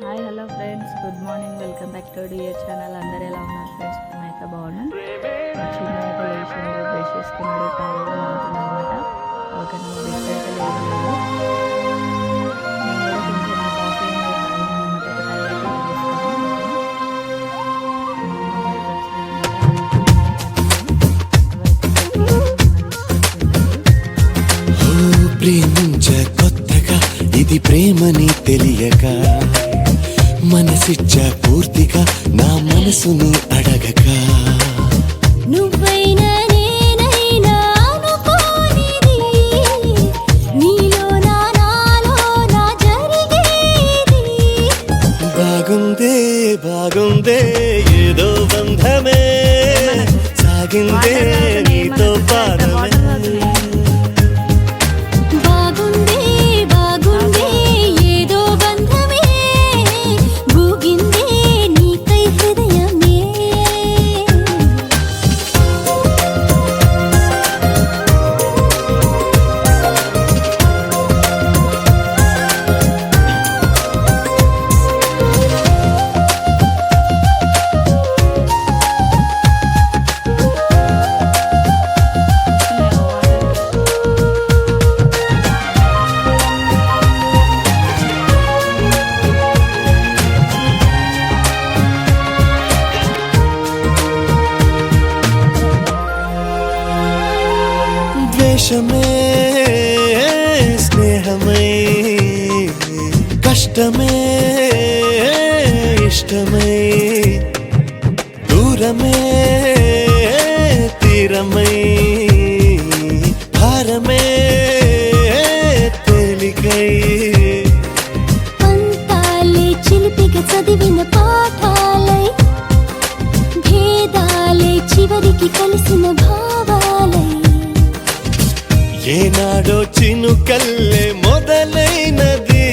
Hi hello friends. Good morning. Welcome back to dear channel. అందరు ఎలా ఉన్నారు friends? మేమైతే బాగున్నాం. చిన్న అయితే లేచిండు బ్రష్ చేసుకున్నాడు అనమాట ఓకే బ్రష్ అయితే ప్రేమించ కొత్తగా ఇది ప్రేమని తెలియక మనసిచ్చ పూర్తిగా నా మనసుని అడగక. నువ్వైనా బాగుందే బాగుందే ఏదో ద్వేషమే స్నేహమే కష్టమే ఇష్టమై దూరమే తీరమై భారమే తేలికై పంతాలే చిలిపికి చదివిన పాఠాలై భేదాలే చివరికి కలిసి ఏనాడో చినుకల్లే మొదలైనది.